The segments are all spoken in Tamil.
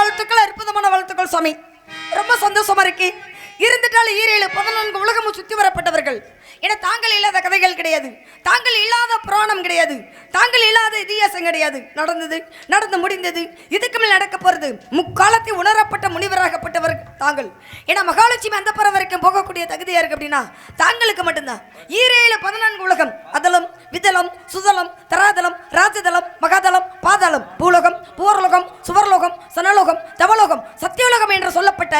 வாழ்த்துக்கள் அற்புதமான வாழ்த்துக்கள் சுவாமி. ரொம்ப சந்தோஷமா இருக்கு. இருந்துட்டாலும் ஈரேழு பதினான்கு உலகமும் சுத்தி வரப்பட்டவர்கள். ஏன்னா தாங்கள் இல்லாத கதைகள் கிடையாது. தாங்கள் இல்லாத புராணம் கிடையாது. தாங்கள் இல்லாத இதிகாசம் கிடையாது. நடந்தது நடந்து முடிந்தது இதுக்கு மேல் நடக்க போகிறது முக்காலத்தை உணரப்பட்ட முனிவராகப்பட்டவர் தாங்கள். ஏன்னா மகாலட்சுமி அந்த பரம் வரைக்கும் போகக்கூடிய தகுதியாக இருக்கு அப்படின்னா தாங்களுக்கு மட்டும்தான். ஈரேழு பதினான்கு உலகம் அதலம் விதலம் சுதலம் தராதலம் ராஜதலம் மகாதலம் பாதாளம் பூலோகம் பூர்லோகம் சுவர்லோகம் சனலோகம் தவலோகம் சத்தியலோகம் என்று சொல்லப்பட்ட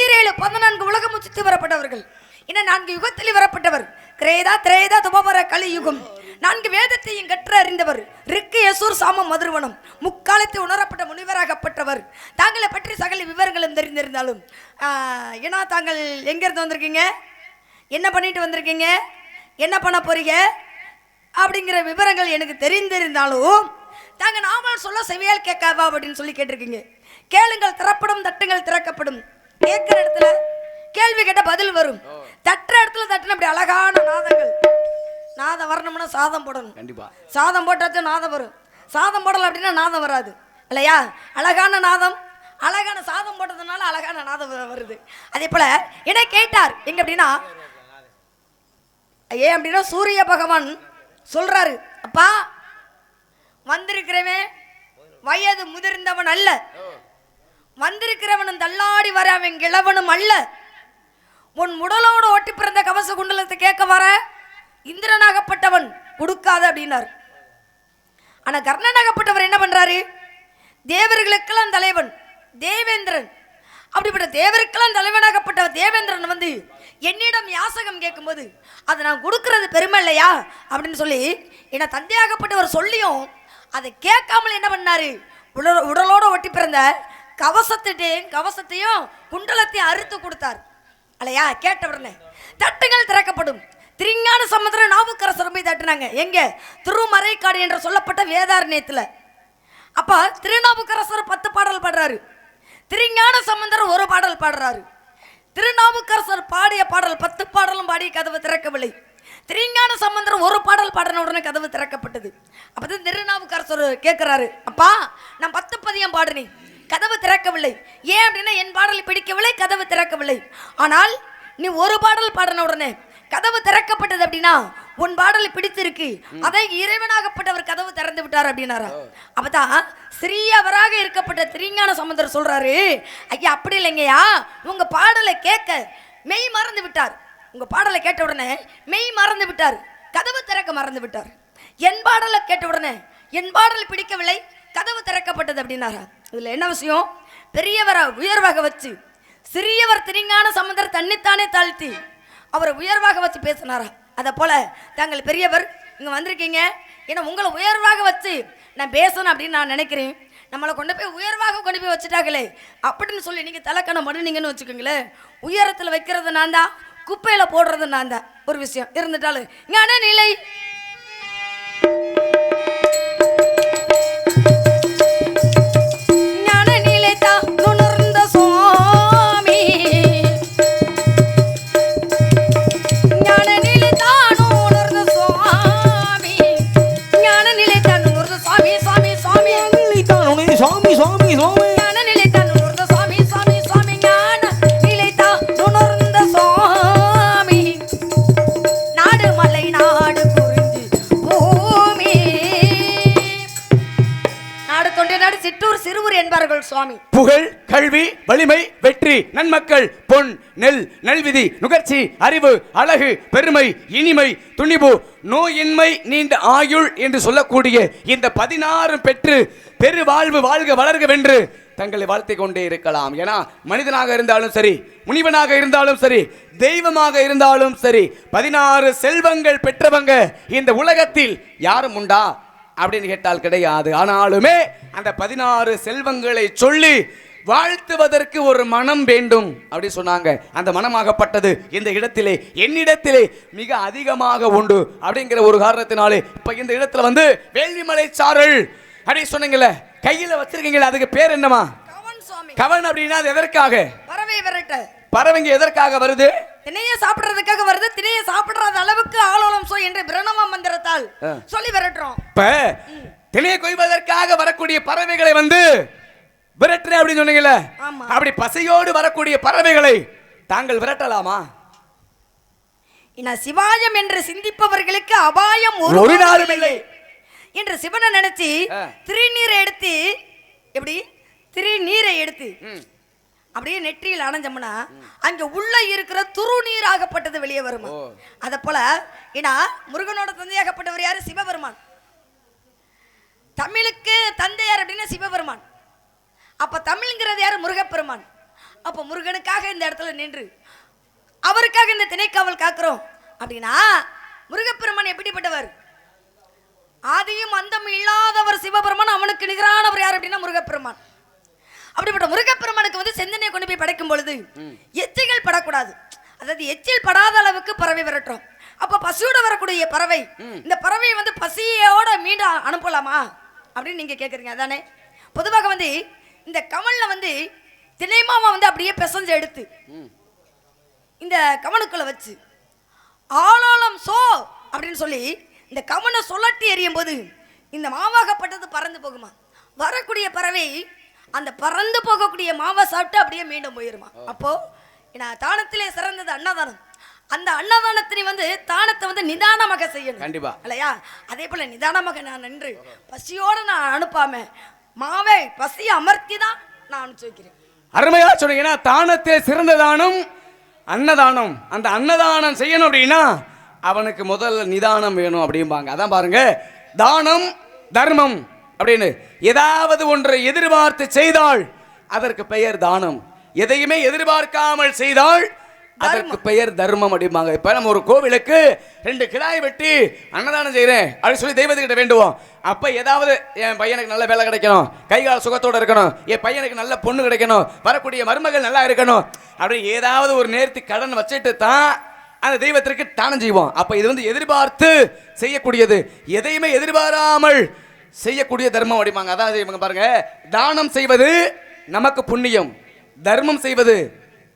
ஈரேழு பதினான்கு உலகமும் சுற்றி வரப்பட்டவர்கள். இன்னும் நான்கு யுகத்தில் வரப்பட்டவர். கிரேதா திரேதா துபமர கலியுகம். நான்கு வேதத்தையும் கற்று அறிந்தவர் ரிக்கு யசூர் சாமம் மதுர்வனம். முக்காலத்தில் உணரப்பட்ட முனிவராகப்பட்டவர். தாங்களை பற்றி சகல விவரங்களும் தெரிந்திருந்தாலும் ஏன்னா தாங்கள் எங்கேருந்து வந்திருக்கீங்க? என்ன பண்ணிட்டு வந்திருக்கீங்க? என்ன பண்ண போறீங்க? அப்படிங்கிற விவரங்கள் எனக்கு தெரிந்திருந்தாலும் தாங்க நாமல் சொல்ல செவியால் கேட்காவா அப்படின்னு சொல்லி கேட்டிருக்கீங்க. கேளுங்கள் திறப்படும் தட்டுங்கள் திறக்கப்படும். கேட்குற இடத்துல கேள்வி கேட்ட பதில் வரும். தட்டுற இடத்துல தட்டுன அப்படி அழகான நாதங்கள். நாதம் வரணும்னா சாதம் போடணும். கண்டிப்பா. சாதம் போட்டாச்சும் நாதம் வரும். சாதம் போடல அப்படின்னா நாதம் வராது. இல்லையா? அழகான நாதம் அழகான சாதம் போட்டதுனால அழகான நாதம் வருது. அதே போல என்னை கேட்டார்? எங்க அப்படின்னா ஏன் அப்படின்னா சூரிய பகவான் சொல்றாரு. அப்பா வந்திருக்கிறவன் வயது முதிர்ந்தவன் அல்ல. வந்திருக்கிறவனும் தள்ளாடி வர அவன் கிழவனும் அல்ல. உன் உடலோடு ஓட்டி பிறந்த கவச குண்டலத்தை கேட்க வர இந்திரனாகப்பட்டவன் கொடுக்காத அப்படின்னார். ஆனால் கர்ணனாகப்பட்டவர் என்ன பண்றாரு? தேவர்களுக்கெல்லாம் தலைவன் தேவேந்திரன். அப்படிப்பட்ட தேவருக்கெல்லாம் தலைவனாகப்பட்ட தேவேந்திரன் வந்து என்னிடம் யாசகம் கேட்கும்போது அதை நான் கொடுக்கறது பெருமை இல்லையா? அப்படின்னு சொல்லி என்னை தந்தையாகப்பட்டவர் சொல்லியும் அதை கேட்காமல் என்ன பண்ணாரு? உடல் உடலோடு ஒட்டி பிறந்த கவசத்திட்டையும் கவசத்தையும் குண்டலத்தையும் அறுத்து கொடுத்தார். அலையா கேட்ட உடனே தட்டுகள் திறக்கப்படும். திருஞான சமுதிர நாவுக்கரசர் போய் தட்டுனாங்க. எங்க? திருமறைக்காடு என்று சொல்லப்பட்ட வேதாரண்யத்தில் அப்ப திருநாவுக்கரசர் பத்து பாடல் பாடுறாரு. திருஞான சம்பந்தர் ஒரு பாடல் பாடுறாரு. திருநாவுக்கரசர் பாடிய பாடல் பத்து பாடலும் பாடி கதவு திறக்கவில்லை. திருஞான சம்பந்தர் ஒரு பாடல் பாடின உடனே கதவு திறக்கப்பட்டது. அப்பதான் திருநாவுக்கரசர் கேட்கிறாரு அப்பா நான் பத்து பதியம் பாடுனேன். கதவு திறக்கவில்லை. ஏன் அப்படின்னா என் பாடலை பிடிக்கவில்லை கதவு திறக்கவில்லை. ஆனால் நீ ஒரு பாடல் பாடின உடனே கதவு திறக்கப்பட்டது அப்படின்னா உன் பாடலை பிடித்திருக்கு. அதை இறைவனாகப்பட்டவர் கதவு திறந்து விட்டார் அப்படின்னாரா? அப்பதான் சிறியவராக இருக்கப்பட்ட திருஞான சம்பந்தர் சொல்றாரு ஐயா அப்படி இல்லைங்கய்யா. உங்க பாடலை கேட்க மெய் மறந்து விட்டார். உங்க பாடலை கேட்ட உடனே மெய் மறந்து விட்டார். கதவு திறக்க மறந்து விட்டார். என் பாடலை கேட்ட உடனே என் பாடல் பிடிக்கவில்லை கதவு திறக்கப்பட்டது அப்படின்னாரா? இதில் என்ன விஷயம்? பெரியவரை உயர்வாக வச்சு சிறியவர் திருஞான சம்பந்தர் தன்னைத்தானே தாழ்த்தி அவரை உயர்வாக வச்சு பேசினாரா? அதை போல் தாங்கள் பெரியவர் இங்கே வந்திருக்கீங்க. ஏன்னா உங்களை உயர்வாக வச்சு நான் பேசணும் அப்படின்னு நான் நினைக்கிறேன். நம்மளை கொண்டு போய் உயர்வாக கொண்டு போய் வச்சுட்டாங்களே. அப்படின்னு சொல்லி நீங்கள் தலைக்கணம் பண்ணுனீங்கன்னு வச்சுக்கோங்களேன். உயரத்தில் வைக்கிறது நான் தான் குப்பையில் போடுறது நான் தான் ஒரு விஷயம் இருந்துட்டாலும் ஞான நிலை சுவாமி. புகழ் கல்வி வலிமை வெற்றி நன்மக்கள் பொன் நெல் நல்விதி நுகர்ச்சி அறிவு அழகு பெருமை இனிமை துணிவு நோயின்மை நீண்ட ஆயுள் என்று சொல்லக்கூடிய இந்த பதினாறு பெற்று பெருவாழ்வு வாழ்க வளர்க வென்று தங்களை வாழ்த்தி கொண்டே இருக்கலாம். ஏன்னா மனிதனாக இருந்தாலும் சரி முனிவனாக இருந்தாலும் சரி தெய்வமாக இருந்தாலும் சரி பதினாறு செல்வங்கள் பெற்றவங்க இந்த உலகத்தில் யாரும் உண்டா? அப்படின்னு கேட்டால் கிடையாது. ஆனாலுமே அந்த பதினாறு செல்வங்களை சொல்லி வாழ்த்துவதற்கு ஒரு மனம் வேண்டும் அப்படி சொன்னாங்க. அந்த மனமாகப்பட்டது இந்த இடத்திலே என்னிடத்திலே மிக அதிகமாக உண்டு அப்படிங்கிற ஒரு காரணத்தினாலே இப்ப இந்த இடத்துல வந்து வேள்விமலை சாரல் அப்படி சொன்னீங்கல்ல கையில வச்சிருக்கீங்களா அதுக்கு பேர் என்னமா கவன் அப்படின்னா அது எதற்காக? பறவை விரட்ட. பறவைங்க எதற்காக வருது? திணைய சாப்பிடுறதுக்காக வருது திணைய சாப்பிடுறாத அளவுக்கு ஆளோலம் சோ என்று பிரணவ மந்திரத்தால். சொல்லி விரட்டுறோம் இப்ப திணையை கொய்வதற்காக வரக்கூடிய பறவைகளை வந்து விரட்டுறேன் அப்படின்னு சொன்னீங்கல்ல. அப்படி பசையோடு வரக்கூடிய பறவைகளை தாங்கள் விரட்டலாமா சிவாயம் என்று சிந்திப்பவர்களுக்கு அபாயம் ஒரு நாளும் இல்லை என்று சிவனை நினைச்சு. திருநீரை எடுத்து எப்படி திருநீரை எடுத்து ம். அப்படியே நெற்றியில் அணைஞ்சோம்னா அங்க உள்ள இருக்கிற துருநீராகப்பட்டது வெளியே வருமா. அத போல ஏன்னா முருகனோட தந்தையாகப்பட்டவர் யாரு? சிவபெருமான். தமிழுக்கு தந்தையார் அப்படின்னா சிவபெருமான். அப்ப தமிழ்ங்கிறது யாரு? முருகப்பெருமான். அப்ப முருகனுக்காக இந்த இடத்துல நின்று அவருக்காக இந்த திணைக்காவல் காக்குறோம் அப்படின்னா முருகப்பெருமான் எப்படிப்பட்டவர்? ஆதியும் அந்தம் இல்லாதவர் சிவபெருமான் அவனுக்கு நிகரானவர் யார் அப்படின்னா முருகப்பெருமான். அப்படிப்பட்ட முருகப்பெருமானுக்கு வந்து செந்தனை கொண்டு போய் படைக்கும் பொழுது எச்சிகள் படக்கூடாது. அதாவது எச்சில் படாத அளவுக்கு பறவை விரட்டுறோம் அப்ப பசியோட வரக்கூடிய பறவை இந்த பறவையை வந்து பசியோட மீண்டும் அனுப்பலாமா? அப்படின்னு நீங்க கேக்குறீங்க அதானே? பொதுவாக வந்து இந்த கமல்ல வந்து திணைமாவை வந்து அப்படியே பிசைஞ்சு எடுத்து இந்த கமனுக்குள்ள வச்சு ஆளாளம் சோ! அப்படின்னு சொல்லி இந்த கமனை சுழட்டி எறியும் போது இந்த மாவாகப்பட்டது பறந்து போகுமா? வரக்கூடிய பறவை அந்த பறந்து போகக்கூடிய மாவை சாப்பிட்டு அப்படியே மீண்டும் போயிருமா அப்போ நான் தானத்திலே சிறந்தது அன்னதானம். அந்த அன்னதானத்தினை வந்து தானத்தை வந்து நிதானமாக செய்யணும். கண்டிப்பா. இல்லையா? அதே போல நிதானமாக நான் நின்று பசியோட நான் அனுப்பாம மாவை பசியை அமர்த்தி தான் நான் அனுப்பிச்சு வைக்கிறேன் அருமையா சொன்னீங்கன்னா தானத்தில் சிறந்த தானம் அன்னதானம். அந்த அன்னதானம் செய்யணும் அப்படின்னா அவனுக்கு முதல்ல நிதானம் வேணும் அப்படிம்பாங்க. அதான் பாருங்க. தானம் தர்மம். அப்படின்னு ஏதாவது ஒன்றை எதிர்பார்த்து செய்தால் அதற்கு பெயர் தானம். எதையுமே எதிர்பார்க்காமல் செய்தால் அதற்கு பெயர் தர்மம் அப்படிம்பாங்க. இப்ப நம்ம ஒரு கோவிலுக்கு ரெண்டு கிடாய் வெட்டி அன்னதானம் செய்றேன் அப்படின்னு சொல்லி தெய்வத்துக்கிட்ட வேண்டுவோம். அப்ப ஏதாவது என் பையனுக்கு நல்ல வேலை கிடைக்கணும் கை கால் சுகத்தோட இருக்கணும் என் பையனுக்கு நல்ல பொண்ணு கிடைக்கணும் வரக்கூடிய மருமகள் நல்லா இருக்கணும் அப்படி ஏதாவது ஒரு நேர்த்தி கடன் வச்சுட்டு தான் அந்த தெய்வத்திற்கு தானம் செய்வோம். அப்ப இது வந்து எதிர்பார்த்து செய்யக்கூடியது. எதையுமே எதிர்பாராமல் செய்யக்கூடிய தர்மம் அப்படிம்பாங்க. அதாவது இவங்க பாருங்க. தானம் செய்வது நமக்கு புண்ணியம். தர்மம் செய்வது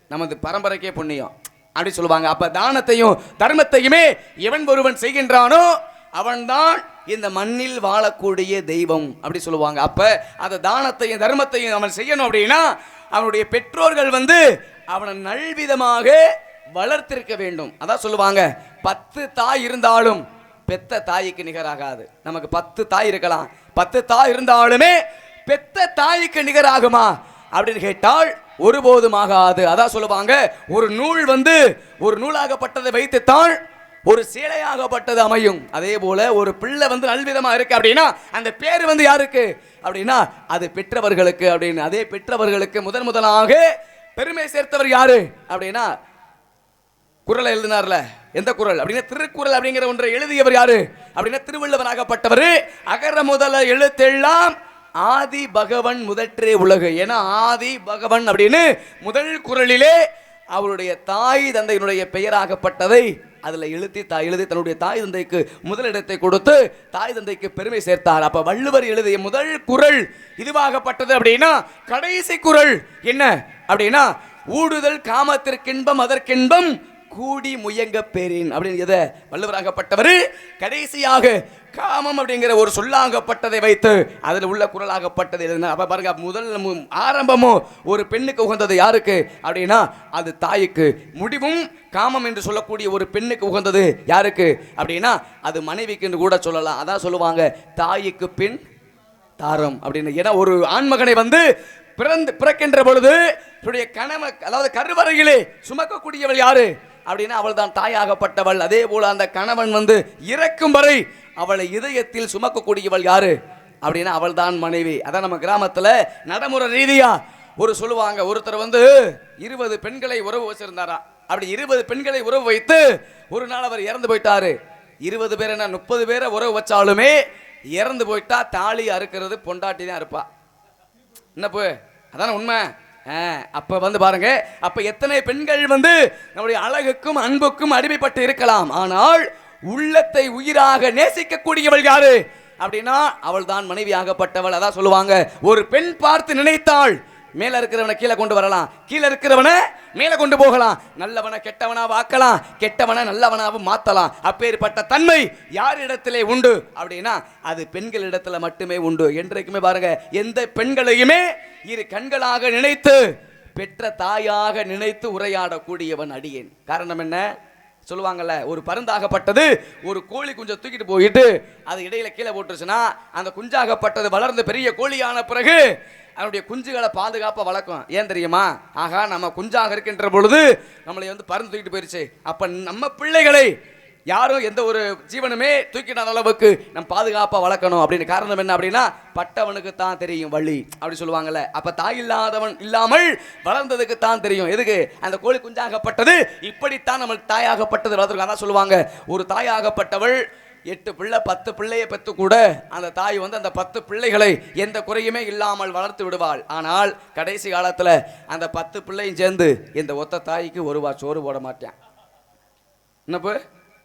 நமது பரம்பரைக்கே புண்ணியம். அப்படி சொல்லுவாங்க. அப்ப தானத்தையும் தர்மத்தையுமே எவன் ஒருவன் செய்கின்றானோ அவன்தான் இந்த மண்ணில் வாழக்கூடிய தெய்வம் அப்படி சொல்லுவாங்க. அப்ப அந்த தானத்தையும் தர்மத்தையும் அவன் செய்யணும் அப்படின்னா அவனுடைய பெற்றோர்கள் வந்து அவனை நல்விதமாக வளர்த்திருக்க வேண்டும். அதான் சொல்லுவாங்க. பத்து தாய் இருந்தாலும் பெத்த தாய்க்கு நிகராகாது. நமக்கு பத்து தாய் இருக்கலாம். பத்து தாய் இருந்தாலுமே பெத்த தாய்க்கு நிகராகுமா? அப்படின்னு கேட்டால் ஒருபோதும் ஆகாது அதான் சொல்லுவாங்க ஒரு நூல் வந்து ஒரு நூலாகப்பட்டதை வைத்துத்தான் ஒரு சேலையாகப்பட்டது அமையும். அதே போல ஒரு பிள்ளை வந்து நல்விதமாக இருக்கு அப்படின்னா அந்த பேர் வந்து யாருக்கு? அப்படின்னா அது பெற்றவர்களுக்கு அப்படின்னு. அதே பெற்றவர்களுக்கு முதன் முதலாக பெருமை சேர்த்தவர் யாரு? அப்படின்னா குரலை எழுதினார்ல எந்த குரல்? அப்படின்னா திருக்குறள் அப்படிங்கிற ஒன்றை எழுதியவர் யாரு? அப்படின்னா திருவள்ளுவனாகப்பட்டவர் அகர முதல எழுத்தெல்லாம் ஆதி பகவன் முதற்றே உலகு. ஏன்னா ஆதி பகவன் அப்படின்னு முதல் குரலிலே அவருடைய தாய் தந்தையினுடைய பெயராகப்பட்டதை அதில் எழுதி தாய் எழுதி தன்னுடைய தாய் தந்தைக்கு முதலிடத்தை கொடுத்து தாய் தந்தைக்கு பெருமை சேர்த்தார். அப்போ வள்ளுவர் எழுதிய முதல் குரல் இதுவாகப்பட்டது அப்படின்னா கடைசி குரல் என்ன? அப்படின்னா ஊடுதல் காமத்திற்கின்பம் அதற்கின்பம் கூடி முயங்க பெறின் அப்படின்னு எதை? வள்ளுவராகப்பட்டவர்? கடைசியாக காமம் அப்படிங்கிற ஒரு சொல்லாகப்பட்டதை வைத்து அதில் உள்ள குரலாகப்பட்டது அப்போ பாருங்க முதல் ஆரம்பமும் ஒரு பெண்ணுக்கு உகந்தது யாருக்கு? அப்படின்னா அது தாய்க்கு. முடிவும் காமம் என்று சொல்லக்கூடிய ஒரு பெண்ணுக்கு உகந்தது யாருக்கு? அப்படின்னா அது மனைவிக்கு என்று கூட சொல்லலாம். அதான் சொல்லுவாங்க தாய்க்கு பின் தாரம் அப்படின்னு. ஏன்னா ஒரு ஆண்மகனை வந்து பிறந்து பிறக்கின்ற பொழுது தன்னுடைய கணவ அதாவது கருவறையிலே சுமக்கக்கூடியவள் யாரு? அப்படின்னா அவள் தான் தாயாகப்பட்டவள். அதே போல் அந்த கணவன் வந்து இறக்கும் வரை அவளை இதயத்தில் சுமக்கக்கூடியவள் யாரு? அப்படின்னா அவள் தான் மனைவி. அதான் நம்ம கிராமத்தில் நடைமுறை ரீதியாக ஒரு சொல்லுவாங்க. ஒருத்தர் வந்து இருபது பெண்களை உறவு வச்சிருந்தாரா? அப்படி இருபது பெண்களை உறவு வைத்து ஒரு நாள் அவர் இறந்து போயிட்டாரு. இருபது பேர் என்ன முப்பது பேரை உறவு வச்சாலுமே இறந்து போயிட்டா தாலி அறுக்கிறது பொண்டாட்டி தான் இருப்பா என்ன போ? அதான உண்மை? அப்ப வந்து பாருங்க. அப்ப எத்தனை பெண்கள் வந்து நம்முடைய அழகுக்கும் அன்புக்கும் அடிமைப்பட்டு இருக்கலாம். ஆனால் உள்ளத்தை உயிராக நேசிக்கக்கூடியவள் யாரு? அப்படின்னா அவள் தான் மனைவியாகப்பட்டவள். அதான் சொல்லுவாங்க. ஒரு பெண் பார்த்து நினைத்தாள் மேல இருக்கிறவனை கீழே கொண்டு வரலாம். கீழே இருக்கிறவனை மேல கொண்டு போகலாம். நல்லவனை கெட்டவனா வாக்கலாம். கெட்டவனை நல்லவனாவும் மாத்தலாம். அப்பேற்பட்ட தன்மை யாரிடத்திலே உண்டு? அப்படின்னா அது பெண்களிடத்தில் மட்டுமே உண்டு. என்றைக்குமே பாருங்க எந்த பெண்களையுமே இரு கண்களாக நினைத்து பெற்ற தாயாக நினைத்து உரையாடக்கூடியவன் அடியேன். காரணம் என்ன? சொல்லுவாங்கல்ல ஒரு பருந்தாகப்பட்டது ஒரு கோழி குஞ்சை தூக்கிட்டு போயிட்டு அது இடையில கீழே போட்டுருச்சுன்னா அந்த குஞ்சாகப்பட்டது வளர்ந்து பெரிய கோழியான பிறகு அதனுடைய குஞ்சுகளை பாதுகாப்பாக வளர்க்கும். ஏன் தெரியுமா? ஆகா நம்ம குஞ்சாக இருக்கின்ற பொழுது நம்மளை வந்து பருந்து தூக்கிட்டு போயிருச்சு. அப்போ நம்ம பிள்ளைகளை யாரும் எந்த ஒரு ஜீவனுமே தூக்கிடாத அளவுக்கு நம்ம பாதுகாப்பாக வளர்க்கணும். அப்படின்னு காரணம் என்ன அப்படின்னா பட்டவனுக்கு தான் தெரியும் வழி அப்படி சொல்லுவாங்கல்ல. அப்போ தாய் இல்லாதவன் இல்லாமல் வளர்ந்ததுக்கு தான் தெரியும். எதுக்கு? அந்த கோழி குஞ்சாகப்பட்டது இப்படித்தான் நம்ம தாயாகப்பட்டது. வளர்த்துருக்காங்க அதான் சொல்லுவாங்க ஒரு தாயாகப்பட்டவள் எட்டு பிள்ளை பத்து பிள்ளையை பெற்று கூட அந்த தாய் வந்து அந்த பத்து பிள்ளைகளை எந்த குறையுமே இல்லாமல் வளர்த்து விடுவாள். ஆனால் கடைசி காலத்தில் அந்த பத்து பிள்ளையும் சேர்ந்து இந்த ஒத்த தாய்க்கு ஒருவா சோறு போட மாட்டேன். என்னப்பு?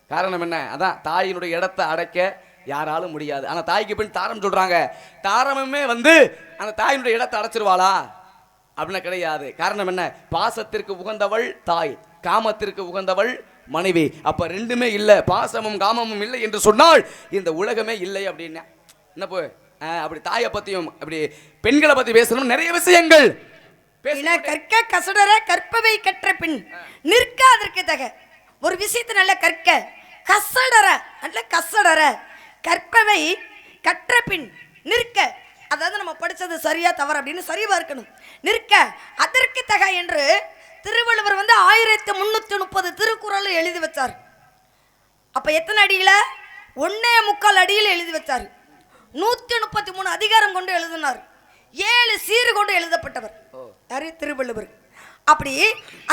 காரணம் என்ன? அதான் தாயினுடைய இடத்தை அடைக்க யாராலும் முடியாது. ஆனால் தாய்க்கு பின் தாரம் சொல்கிறாங்க தாரமுமே வந்து அந்த தாயினுடைய இடத்தை அடைச்சிருவாளா? அப்படின்னு கிடையாது. காரணம் என்ன? பாசத்திற்கு உகந்தவள் தாய். காமத்திற்கு உகந்தவள் மனைவி அப்ப ரெண்டுமே இல்ல பாசமும் காமமும் இல்லை என்று சொன்னால் இந்த உலகமே இல்லை அப்படின்னு. என்ன போ அப்படி தாயை பத்தியும் அப்படி பெண்களை பத்தி பேசணும் நிறைய விஷயங்கள். கற்க கசடர கற்பவை கற்ற பின் நிற்க அதற்கு தக. ஒரு விஷயத்தை நல்ல கற்க. கசடர நல்ல கசடர. கற்பவை கற்ற பின் நிற்க. அதாவது நம்ம படிச்சது சரியா தவறு அப்படின்னு சரிவா இருக்கணும். நிற்க அதற்கு தக என்று திருவள்ளுவர் வந்து ஆயிரத்தி முன்னூத்தி முப்பது திருக்குறள் எழுதி வச்சார். அப்ப எத்தனை அடியில? ஒன்னே முக்கால் அடியில் எழுதி வச்சார். நூத்தி முப்பத்தி மூணு அதிகாரம் கொண்டு எழுதினார். ஏழு சீர் கொண்டு எழுதப்பட்டவர். யாரு? திருவள்ளுவர். அப்படி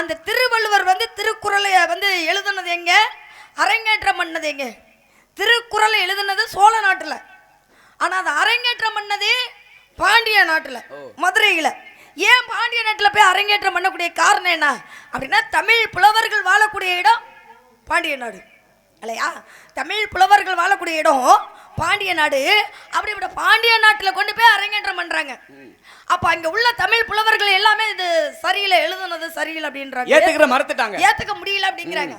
அந்த திருவள்ளுவர் வந்து திருக்குறளை வந்து எழுதுனது எங்க? அரங்கேற்றம் பண்ணது எங்க? திருக்குறளை எழுதுனது சோழ நாட்டுல. ஆனா அது அரங்கேற்றம் பண்ணது பாண்டிய நாட்டுல மதுரையில. ஏன் பாண்டிய நாட்டுல போய் அரங்கேற்றம் பண்ணக்கூடிய காரணம் என்ன? அப்படின்னா தமிழ் புலவர்கள் வாழக்கூடிய இடம் பாண்டிய நாடு. இல்லையா? தமிழ் புலவர்கள் வாழக்கூடிய இடம் பாண்டிய நாடு. அப்படிப்பட்ட பாண்டிய நாட்டில் கொண்டு போய் அரங்கேற்றம் பண்றாங்க. அப்ப அங்க உள்ள தமிழ் புலவர்கள் எல்லாமே இது சரியில்லை எழுதுனது சரியில்லை அப்படின்றாங்க. ஏத்துக்கிற மறுத்துட்டாங்க. ஏத்துக்க முடியல அப்படிங்கிறாங்க.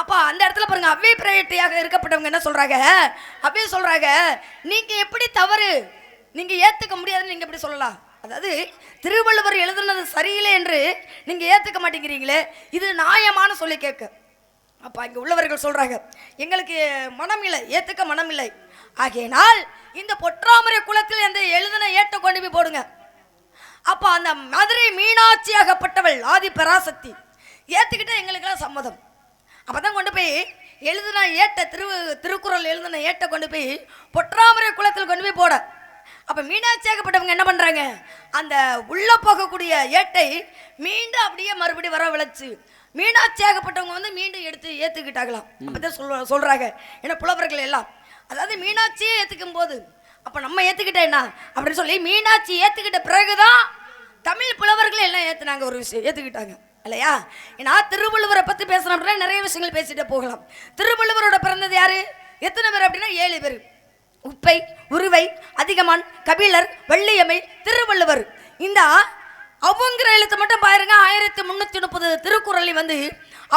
அப்ப அந்த இடத்துல பாருங்க அவ்வை பிரயட்டியாக இருக்கப்பட்டவங்க என்ன சொல்றாங்க? அவ்வை சொல்றாங்க நீங்க எப்படி தவறு? நீங்க ஏத்துக்க முடியாதுன்னு நீங்க எப்படி சொல்லலாம்? அதாவது திருவள்ளுவர் எழுதுனது சரியில்லை என்று நீங்கள் ஏற்றுக்க மாட்டேங்கிறீங்களே இது நியாயமானு சொல்லி கேட்க. அப்போ இங்கே உள்ளவர்கள் சொல்கிறாங்க எங்களுக்கு மனம் இல்லை ஏற்றுக்க மனம் இல்லை ஆகையினால் இந்த பொற்றாமரை குளத்தில் அந்த எழுதின ஏற்ற கொண்டு போய் போடுங்க. அப்போ அந்த மதுரை மீனாட்சியாகப்பட்டவள் ஆதி பராசக்தி ஏற்றுக்கிட்ட எங்களுக்கெல்லாம் சம்மதம். அப்போ தான் கொண்டு போய் எழுதின ஏட்ட திரு திருக்குறள் எழுதின ஏட்டை கொண்டு போய் பொற்றாமரை குளத்தில் கொண்டு போய் போட. அப்போ மீனாட்சியாகப்பட்டவங்க என்ன பண்ணுறாங்க அந்த உள்ளே போகக்கூடிய ஏட்டை மீண்டும் அப்படியே மறுபடியும் வர விளைச்சு. மீனாட்சியாகப்பட்டவங்க வந்து மீண்டும் எடுத்து ஏற்றுக்கிட்டாங்களாம் அப்போ தான் சொல் சொல்கிறாங்க ஏன்னா புலவர்கள் எல்லாம். அதாவது மீனாட்சியே ஏற்றுக்கும் போது அப்போ நம்ம ஏற்றுக்கிட்ட என்ன? அப்படின்னு சொல்லி மீனாட்சி ஏற்றுக்கிட்ட பிறகுதான் தமிழ் புலவர்கள் எல்லாம் ஏற்றுனாங்க ஒரு விஷயம் ஏற்றுக்கிட்டாங்க இல்லையா? ஏன்னா திருவள்ளுவரை பற்றி பேசணும் அப்படின்னா நிறைய விஷயங்கள் பேசிட்டே போகலாம். திருவள்ளுவரோட பிறந்தது யாரு? எத்தனை பேர் அப்படின்னா ஏழு பேர். உப்பை உருவை அதிகமான் கபிலர் வெள்ளியம்மை திருவள்ளுவர். இந்த அவுங்கிற எழுத்து மட்டும் பாருங்க ஆயிரத்தி முன்னூத்தி முப்பது திருக்குறளை வந்து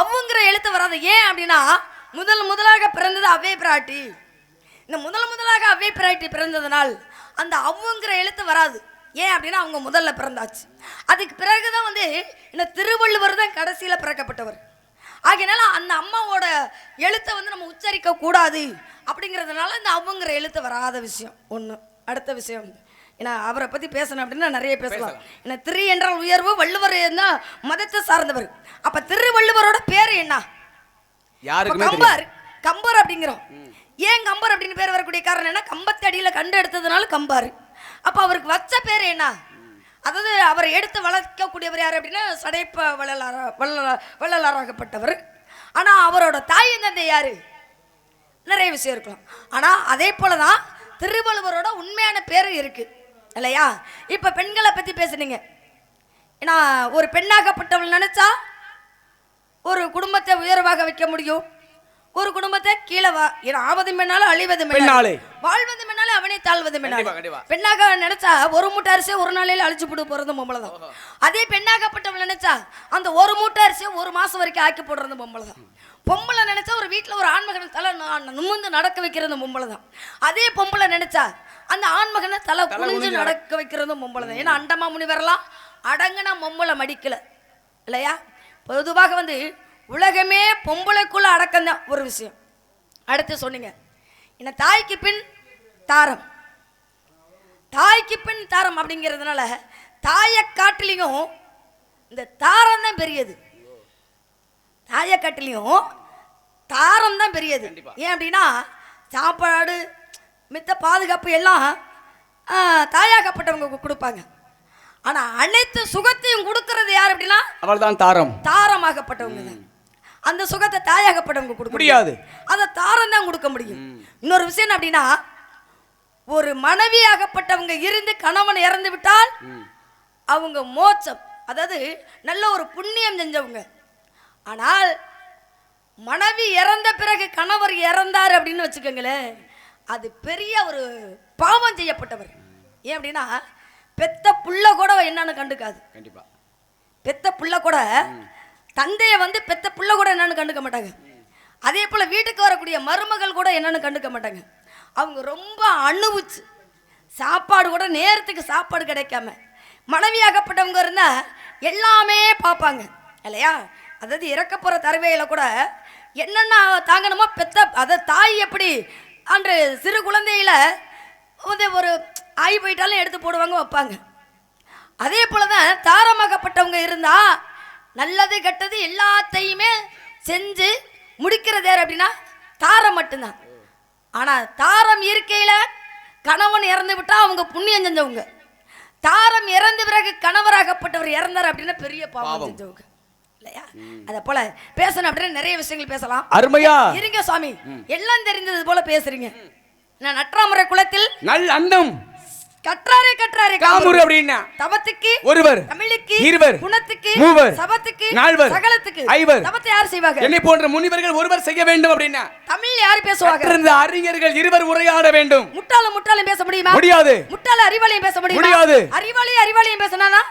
அவுங்கிற எழுத்து வராது. ஏன் அப்படின்னா முதல் முதலாக பிறந்தது அவ்வே பிராட்டி. இந்த முதல் முதலாக அவ்வே பிராட்டி பிறந்ததுனால் அந்த அவங்கிற எழுத்து வராது. ஏன் அப்படின்னா அவங்க முதல்ல பிறந்தாச்சு. அதுக்கு பிறகுதான் வந்து இந்த திருவள்ளுவர் தான் கடைசியில் பிறக்கப்பட்டவர். ஆகையினால அந்த அம்மாவோட எழுத்தை வந்து நம்ம உச்சரிக்க கூடாது. அப்படிங்கிறதுனால இந்த அவ்வுங்கிற எழுத்து வராத விஷயம். ஒன்று அடுத்த விஷயம். ஏன்னா அவரை பற்றி பேசணும் அப்படின்னா நிறைய பேசலாம். ஏன்னா திரு என்றால் உயர்வு வள்ளுவர் என்ன? மதத்தை சார்ந்தவர். அப்போ திருவள்ளுவரோட பேர் என்ன. கம்பர். கம்பர் அப்படிங்கிறோம். ஏன் கம்பர் அப்படின்னு பேர் வரக்கூடிய காரணம் என்ன? கம்பத்தடியில கண்டு எடுத்ததுனால கம்பார். அப்ப அவருக்கு வச்ச பேர் என்ன? அதாவது அவரை எடுத்து வளர்க்கக்கூடியவர் யார் அப்படின்னா சடைப்ப வள்ளலாரா வள்ளலா வள்ளலாராகப்பட்டவர். ஆனா அவரோட தாய் தந்தை யாரு? நிறைய விஷயம் இருக்கலாம். ஆனா அதே போலதான் திருவள்ளுவரோட உண்மையான பேரு இருக்கு. இல்லையா? இப்ப பெண்களை பத்தி பேசுனீங்க. ஏன்னா ஒரு பெண்ணாகப்பட்டவள் நினைச்சா ஒரு குடும்பத்தை உயர்வாக வைக்க முடியும். ஒரு குடும்பத்தை கீழே வா ஏன்னா ஆவது பெண்ணாலும் அழிவது பெண்ணாலே. வாழ்வது பெண்ணாலே அவனை தாழ்வது கண்டிப்பா. பெண்ணாக நினைச்சா ஒரு மூட்டை அரிசியை ஒரு நாளையில அழிச்சு போட்டு போறது பொம்பளை தான் அதே பெண்ணாகப்பட்டவள் நினைச்சா அந்த ஒரு மூட்டை அரிசியை ஒரு மாசம் வரைக்கும் ஆக்கி போடுறது பொம்பளை தான் பொம்பளை நினைச்சா ஒரு வீட்டுல ஒரு ஆண்மகன் தலை நா- நிமிர்ந்து நடக்க வைக்கிறது பொம்பளை தான். அதே பொம்பளை நினைச்சா அந்த ஆண்மகனை தலை குனிஞ்சு நடக்க வைக்கிறதும் பொம்பளை தான். ஏன்னா அண்டமா முனிவரெல்லாம் அடங்குனா பொம்பளை மடிக்கல. இல்லையா? பொதுவாக வந்து உலகமே பொம்பளைக்குள்ள அடக்கம்தான் ஒரு விஷயம். அடுத்து சொன்னீங்க. என்ன தாய்க்கு பின் தாரம். தாய்க்கு பின் தாரம் அப்படிங்கிறதுனால தாயை காட்டிலையும் இந்த தாரம் தான் பெரியது. தாயை காட்டிலையும் தாரம் தான் பெரியது. ஏன் அப்படின்னா சாப்பாடு மித்த பாதுகாப்பு எல்லாம் தாயாகப்பட்டவங்க கொடுப்பாங்க. ஆனா அனைத்து சுகத்தையும் கொடுக்கறது யார் அப்படின்னா அவள் தான் தாரம். தாரமாகப்பட்டவங்க தான். அந்த சுகத்தை தாயாகப்பட்டவங்க கொடுக்க முடியாது. அதை தாரம் தான் கொடுக்க முடியும். இன்னொரு விஷயம் அப்படின்னா ஒரு மனைவியாகப்பட்டவங்க இருந்து கணவன் இறந்து விட்டால் அவங்க மோட்சம் அதாவது நல்ல ஒரு புண்ணியம் செஞ்சவங்க ஆனால் மனைவி இறந்த பிறகு கணவர் இறந்தார் அப்படின்னு வச்சுக்கோங்களேன் அது பெரிய ஒரு பாவம் செய்யப்பட்டவர். ஏன் அப்படின்னா பெத்த புள்ள கூட என்னன்னு கண்டுக்காது. கண்டிப்பா. பெத்த புள்ள கூட தந்தையை வந்து பெத்த புள்ள கூட என்னன்னு கண்டுக்க மாட்டாங்க. அதே போல வீட்டுக்கு வரக்கூடிய மருமகள் கூட என்னன்னு கண்டுக்க மாட்டாங்க. அவங்க ரொம்ப அணுவுச்சு. சாப்பாடு கூட நேரத்துக்கு சாப்பாடு கிடைக்காம. மனைவியாகப்பட்டவங்க இருந்தா எல்லாமே பார்ப்பாங்க. இல்லையா? அதாவது இறக்க போற தருவையில கூட என்னென்ன தாங்கணுமோ பெத்த அதை தாய் எப்படி அன்று சிறு குழந்தையில வந்து ஒரு ஆகி போயிட்டாலும் எடுத்து போடுவாங்க வைப்பாங்க. அதே போலதான் தாரமாகப்பட்டவங்க இருந்தா நல்லது கெட்டது எல்லாத்தையுமே செஞ்சு முடிக்கிறது யார் அப்படின்னா தாரம் மட்டும்தான். ஆனா தாரம் இருக்கையில கணவன் இறந்து விட்டா அவங்க புண்ணியம் செஞ்சவங்க. தாரம் இறந்த பிறகு கணவராகப்பட்டவர் இறந்தார் அப்படின்னா பெரிய பாவம். செஞ்சவங்க. இல்லையா? அத போல பேசணும் அப்படின்னு நிறைய விஷயங்கள் பேசலாம். அருமையா. இருங்க சுவாமி. எல்லாம் தெரிந்தது போல பேசுறீங்க. நான் நற்றாமரை குளத்தில் நல் அந்தம். கற்றாரே கற்றாரே காமுறு அப்படின்னா? தவத்துக்கு ஒருவர் தமிழுக்கு இருவர் குணத்துக்கு மூவர் சபத்துக்கு நால்வர் சகலத்துக்கு. ஐவர். தவத்தை யார் செய்வாங்க என்னை போன்ற முனிவர்கள் ஒருவர் செய்ய வேண்டும் அப்படின்னா? தமிழ் யார் பேசுவாங்க கற்றிருந்த அறிஞர்கள் இருவர் உரையாட வேண்டும். முட்டாளும் முட்டாளும் பேச முடியுமா? முடியாது. முட்டாள அறிவாளியும் பேச முடியுமா? முடியாது. அறிவாளி அறிவாளியும் பேசினாதான்